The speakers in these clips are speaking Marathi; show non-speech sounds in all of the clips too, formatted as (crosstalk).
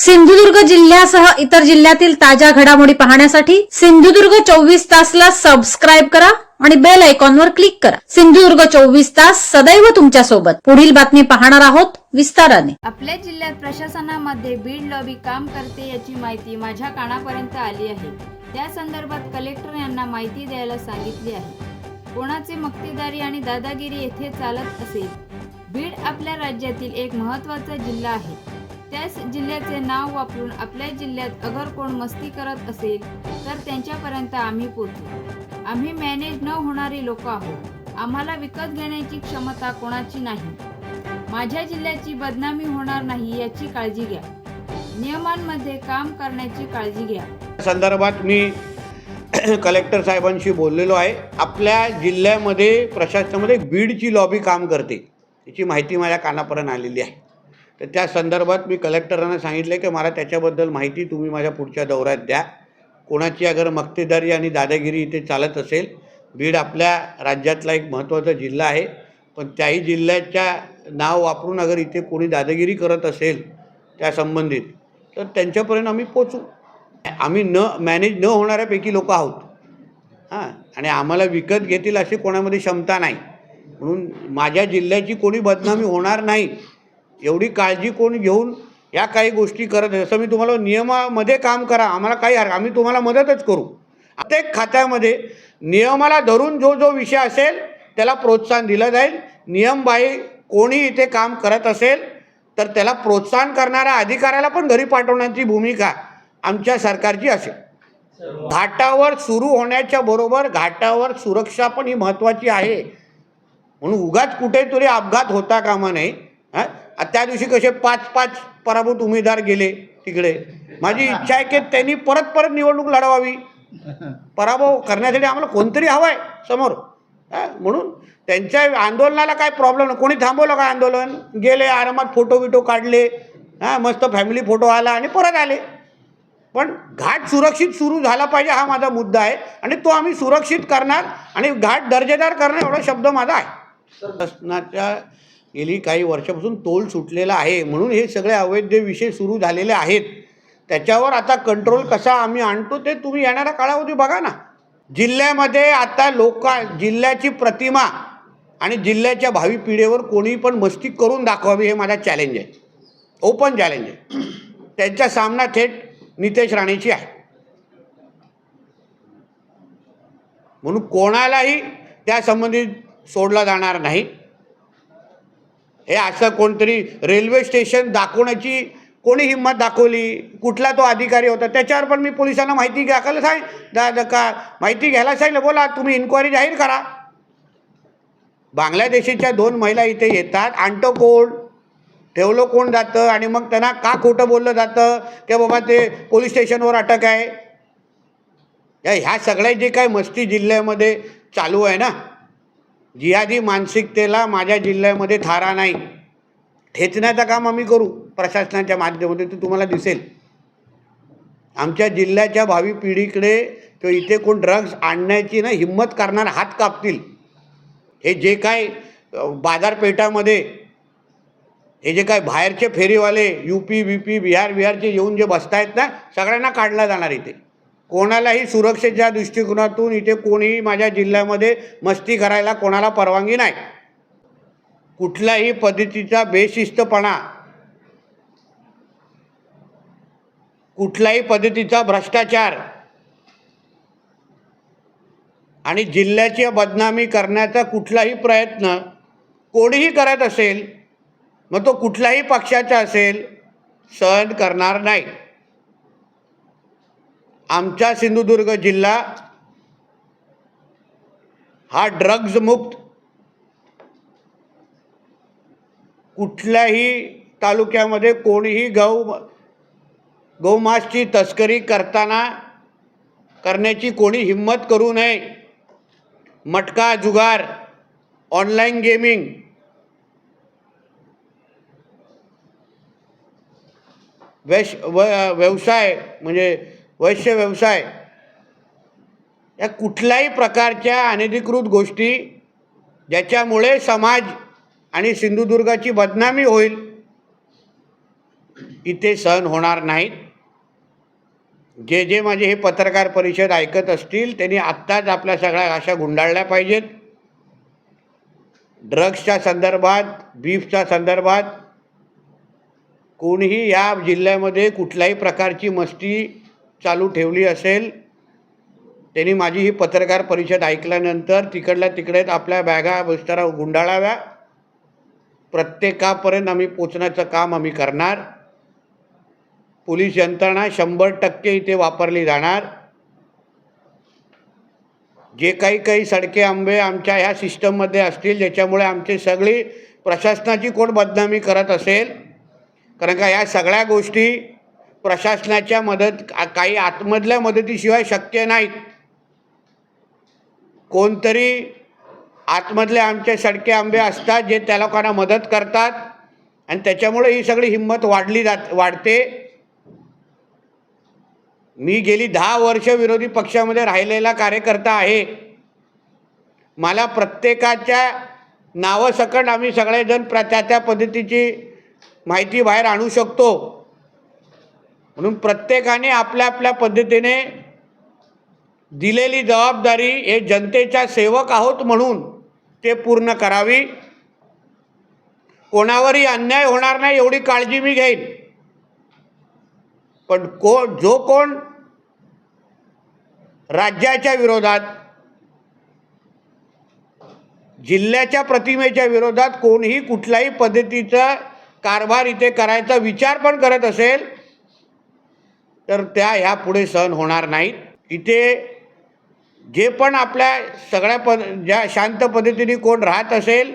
सिंधुदुर्ग जिल्ह्यासह इतर जिल्ह्यातील ताज्या घडामोडी पाहण्यासाठी सिंधुदुर्ग चोवीस तासला सबस्क्राईब करा आणि बेल आयकॉनवर क्लिक करा. सिंधुदुर्ग चोवीस तास सदैव तुमच्यासोबत. पुढील बातमी पाहणार आहोत विस्ताराने. आपल्या जिल्ह्यात प्रशासनामध्ये बीड लॉबी काम करते याची माहिती माझ्या कानापर्यंत आली आहे. त्या संदर्भात कलेक्टर यांना माहिती द्यायला सांगितली आहे. कोणाचे मक्तेदारी आणि दादागिरी येथे चालत असेल? बीड आपल्या राज्यातील एक महत्त्वाचा जिल्हा आहे. त्याच जिल्ह्याचे नाव वापरून आपल्या जिल्ह्यात अगर कोण मस्ती करत असेल तर त्यांच्यापर्यंत आम्ही पोहोचू. आम्ही मॅनेज न होणारी लोक आहोत. आम्हाला विकत घेण्याची क्षमता कोणाची नाही. माझ्या जिल्ह्याची बदनामी होणार नाही याची काळजी घ्या. नियमांमध्ये काम करण्याची काळजी घ्या. संदर्भात मी (clears throat) कलेक्टर साहेबांशी बोललेलो आहे. आपल्या जिल्ह्यामध्ये प्रशासनामध्ये बीडची लॉबी काम करते. याची माहिती माझ्या कानापर्यंत आलेली आहे. तर त्या संदर्भात मी कलेक्टरांना सांगितलं की मला त्याच्याबद्दल माहिती तुम्ही माझ्या पुढच्या दौऱ्यात द्या. कोणाची अगर मक्तेदारी आणि दादागिरी इथे चालत असेल बीड आपल्या राज्यातला एक महत्त्वाचा जिल्हा आहे. पण त्याही जिल्ह्याच्या नाव वापरून अगर इथे कोणी दादागिरी करत असेल त्या संबंधित तर त्यांच्यापर्यंत आम्ही पोचू आम्ही न मॅनेज न होणाऱ्यापैकी लोक आहोत. हां आणि आम्हाला विकत घेतील अशी कोणामध्ये क्षमता नाही. म्हणून माझ्या जिल्ह्याची कोणी बदनामी होणार नाही. एवढी काळजी कोण घेऊन या काही गोष्टी करत जसं मी तुम्हाला नियमामध्ये काम करा. आम्हाला काही हरकत आम्ही तुम्हाला मदतच करू. प्रत्येक खात्यामध्ये नियमाला धरून जो जो विषय असेल त्याला प्रोत्साहन दिलं जाईल. नियमबाई कोणी इथे काम करत असेल तर त्याला प्रोत्साहन करणाऱ्या अधिकाऱ्याला पण घरी पाठवण्याची भूमिका आमच्या सरकारची असेल. घाटावर सुरू होण्याच्या बरोबर घाटावर सुरक्षा पण ही महत्त्वाची आहे. म्हणून उगाच कुठेतरी अपघात होता कामा नये. हां? त्या दिवशी कसे पाच पाच पराभूत उमेदवार गेले तिकडे. माझी इच्छा आहे की त्यांनी परत परत निवडणूक लढवावी. पराभव करण्यासाठी आम्हाला कोणतरी हवं आहे समोर म्हणून त्यांच्या आंदोलनाला काय प्रॉब्लेम नाही. कोणी थांबवलं का आंदोलन? गेले आरामात फोटो बिटो काढले. हां मस्त फॅमिली फोटो आला आणि परत आले. पण घाट सुरक्षित सुरू झाला पाहिजे हा माझा मुद्दा आहे. आणि तो आम्ही सुरक्षित करणार आणि घाट दर्जेदार करणार एवढा शब्द माझा आहे. शासनाच्या गेली काही वर्षापासून तोल सुटलेला आहे. म्हणून हे सगळे अवैध विषय सुरू झालेले आहेत. त्याच्यावर आता कंट्रोल कसा आम्ही आणतो ते तुम्ही येणाऱ्या काळामध्ये बघा ना. जिल्ह्यामध्ये आता लोक जिल्ह्याची प्रतिमा आणि जिल्ह्याच्या भावी पिढीवर कोणी पण मस्ती करून दाखवावी हे माझा चॅलेंज आहे. ओपन चॅलेंज आहे. त्यांचा सामना थेट नितेश राणेची आहे. म्हणून कोणालाही त्यासंबंधी सोडला जाणार नाही. हे असं कोणतरी रेल्वे स्टेशन दाखवण्याची कोणी हिंमत दाखवली? कुठला तो अधिकारी होता? त्याच्यावर पण मी पोलिसांना माहिती घ्यायला सांग. दा का माहिती घ्यायला सांगितलं. बोला तुम्ही इन्क्वायरी जाहीर करा. बांगलादेशीच्या दोन महिला इथे येतात. आणतो कोण ठेवलं कोण जातं आणि मग त्यांना का खोटं बोललं जातं? की बाबा ते पोलीस स्टेशनवर अटक आहे. या ह्या सगळ्या जे काय मस्ती जिल्ह्यामध्ये चालू आहे ना जियादी मानसिकतेला माझ्या जिल्ह्यामध्ये थारा नाही. ठेचण्याचं काम आम्ही करू प्रशासनाच्या माध्यमातून ते तुम्हाला दिसेल. आमच्या जिल्ह्याच्या भावी पिढीकडे किंवा इथे कोण ड्रग्ज आणण्याची ना हिंमत करणार हात कापतील. हे जे काय बाजारपेठामध्ये हे जे काय बाहेरचे फेरीवाले U P B P Bihar बिहारचे येऊन जे बसतायत ना सगळ्यांना काढला जाणार इथे. कोणालाही सुरक्षेच्या दृष्टिकोनातून इथे कोणीही माझ्या जिल्ह्यामध्ये मस्ती करायला कोणाला परवानगी नाही. कुठल्याही पद्धतीचा बेशिस्तपणा कुठल्याही पद्धतीचा भ्रष्टाचार आणि जिल्ह्याची बदनामी करण्याचा कुठलाही प्रयत्न कोणीही करत असेल मग तो कुठल्याही पक्षाचा असेल सहन करणार नाही. आमचा सिंधुदुर्ग जिल्हा हा ड्रग्ज मुक्त. कुठल्याही तालुक्यामध्ये कोणीही गौ गौमासची तस्करी करताना करण्याची कोणी हिंमत करू नये. मटका जुगार ऑनलाईन गेमिंग वेश व्यवसाय म्हणजे वैश्य व्यवसाय. या कुठल्याही प्रकारच्या अनधिकृत गोष्टी ज्याच्यामुळे समाज आणि सिंधुदुर्गाची बदनामी होईल इथे सहन होणार नाहीत. जे जे माझे हे पत्रकार परिषद ऐकत असतील त्यांनी आत्ताच आपल्या सगळ्या आशा गुंडाळल्या पाहिजेत. ड्रग्सच्या संदर्भात बीफच्या संदर्भात कोणीही या जिल्ह्यामध्ये कुठल्याही प्रकारची मस्ती चालू ठेवली असेल त्यांनी माझी ही पत्रकार परिषद ऐकल्यानंतर तिकडल्या तिकडेच आपल्या बॅगा बिस्तारा गुंडाळाव्या. प्रत्येकापर्यंत आम्ही पोचण्याचं काम आम्ही करणार. पोलीस यंत्रणा शंभर टक्के इथे वापरली जाणार. जे काही काही सडके आंबे आमच्या ह्या सिस्टममध्ये असतील ज्याच्यामुळे आमची सगळी प्रशासनाची कोण बदनामी करत असेल. कारण का या सगळ्या गोष्टी प्रशासनाच्या मदत काही आतमधल्या मदतीशिवाय शक्य नाहीत कोणतरी आतमधले आमचे सडके आंबे असतात जे त्या लोकांना मदत करतात आणि त्याच्यामुळे ही सगळी हिंमत वाढली जात वाढते. मी गेली दहा वर्ष विरोधी पक्षामध्ये राहिलेला कार्यकर्ता आहे. मला प्रत्येकाच्या नावासकट आम्ही सगळेजण प्र त्या त्या पद्धतीची माहिती बाहेर आणू शकतो. म्हणून प्रत्येकाने आपल्या आपल्या पद्धतीने दिलेली जबाबदारी हे जनतेच्या सेवक आहोत म्हणून ते पूर्ण करावी. कोणावरही अन्याय होणार नाही एवढी काळजी मी घेईन. पण को जो कोण राज्याच्या विरोधात जिल्ह्याच्या प्रतिमेच्या विरोधात कोणीही कुठल्याही पद्धतीचा कारभार इथे करायचा विचार पण करत असेल तर त्या ह्या पुढे सहन होणार नाहीत. इथे जे पण आपल्या सगळ्या पद ज्या शांत पद्धतीने कोण राहत असेल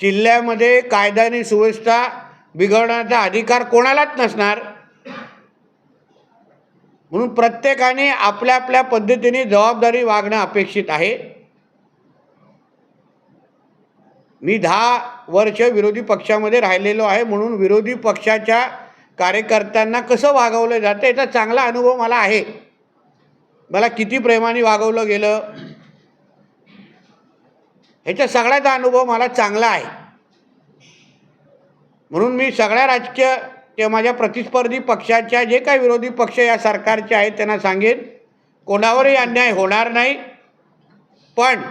जिल्ह्यामध्ये कायदा आणि सुव्यवस्था बिघडण्याचा अधिकार कोणालाच नसणार. म्हणून प्रत्येकाने आपल्या आपल्या पद्धतीने जबाबदारी वागणं अपेक्षित आहे. मी दहा वर्ष विरोधी पक्षामध्ये राहिलेलो आहे म्हणून विरोधी पक्षाच्या कार्यकर्त्यांना कसं वागवलं जातं याचा चांगला अनुभव मला आहे. मला किती प्रेमाने वागवलं गेलं ह्याचा सगळ्याचा अनुभव मला चांगला आहे. म्हणून मी सगळ्या राजकीय किंवा माझ्या प्रतिस्पर्धी पक्षाच्या जे काही विरोधी पक्ष या सरकारचे आहेत त्यांना सांगेन कोणावरही अन्याय होणार नाही. पण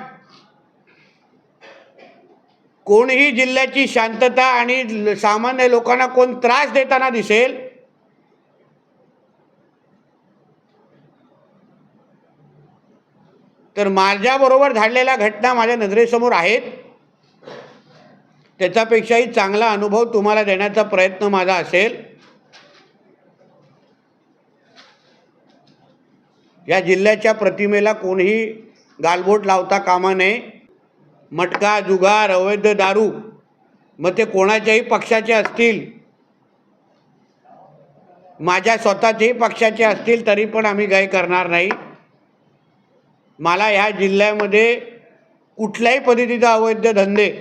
कोणीही जिल्ह्याची शांतता आणि ल- सामान्य लोकांना कोण त्रास देताना दिसेल तर माझ्याबरोबर झालेल्या घटना माझ्या नजरेसमोर आहेत. त्याच्यापेक्षाही चांगला अनुभव तुम्हाला देण्याचा प्रयत्न माझा असेल. या जिल्ह्याच्या प्रतिमेला कोणीही गालबोट लावता कामा नये. मटका जुगार अवैध दारू मग ते कोणाच्याही पक्षाचे असतील? माझ्या स्वतःच्याही पक्षाचे असतील तरी पण आम्ही काही करणार नाही. मला ह्या जिल्ह्यामध्ये कुठल्याही पद्धतीचा अवैध धंदे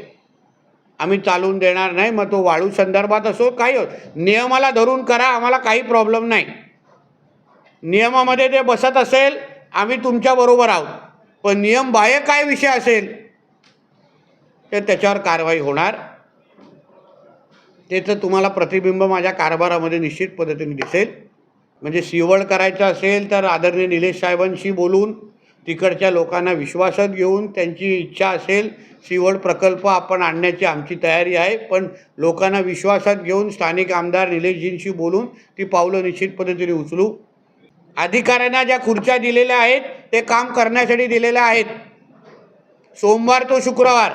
आम्ही चालवून देणार नाही. मग तो वाळू संदर्भात असो काही हो. नियमाला धरून करा आम्हाला काही प्रॉब्लेम नाही. नियमामध्ये ते बसत असेल आम्ही तुमच्याबरोबर आहोत. पण नियम बाह्य काय विषय असेल तर त्याच्यावर कारवाई होणार. त्याचं तुम्हाला प्रतिबिंब माझ्या कारभारामध्ये निश्चित पद्धतीने दिसेल. म्हणजे सिवळ करायचं असेल तर आदरणीय निलेश साहेबांशी बोलून तिकडच्या लोकांना विश्वासात घेऊन त्यांची इच्छा असेल सिवळ प्रकल्प आपण आणण्याची आमची तयारी आहे. पण लोकांना विश्वासात घेऊन स्थानिक आमदार निलेशजींशी बोलून ती पावलं निश्चित पद्धतीने उचलू. अधिकाऱ्यांना ज्या खुर्च्या दिलेल्या आहेत ते काम करण्यासाठी दिलेल्या आहेत. सोमवार तो शुक्रवार.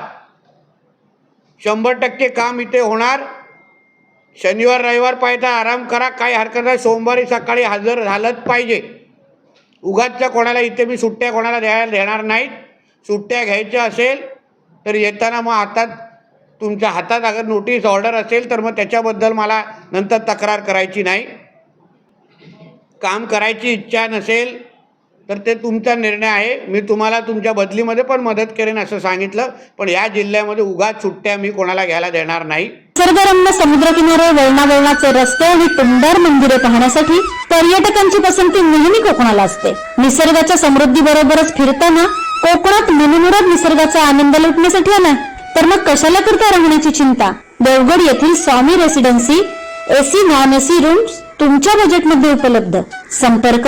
शंभर टक्के काम इथे होणार. शनिवार रविवार पाहिजे आराम करा. काही हरकत नाही. सोमवारी सकाळी हजर झालंच पाहिजे. उगाचच्या कोणाला इथे मी सुट्ट्या कोणाला द्यायला देणार नाहीत. सुट्ट्या घ्यायच्या असेल तर येताना मग हातात तुमच्या हातात अगर नोटीस ऑर्डर असेल तर मग त्याच्याबद्दल मला नंतर तक्रार करायची नाही. काम करायची इच्छा नसेल तर ते तुमचा निर्णय आहे. मी तुम्हाला तुमच्या बदलीमध्ये पण मदत करेन असं सांगितलं. पण या जिल्ह्यामध्ये उगाच सुट्ट्या मी कोणाला घ्यायला देणार नाही. निसर्गरम्य समुद्रकिनारे वळणावळणाचे रस्ते आणि टुमदार मंदिरे पाहण्यासाठी पर्यटकांची पसंती नेहमी कोकणाला असते. निसर्गाच्या समृद्धी बरोबरच फिरताना कोकणात मनमुराद निसर्गाचा आनंद लुटण्यासाठी आला तर मग कशाला करता राहण्याची चिंता? देवगड येथील Swami residency AC non AC rooms तुमच्या बजेटमध्ये उपलब्ध. संपर्क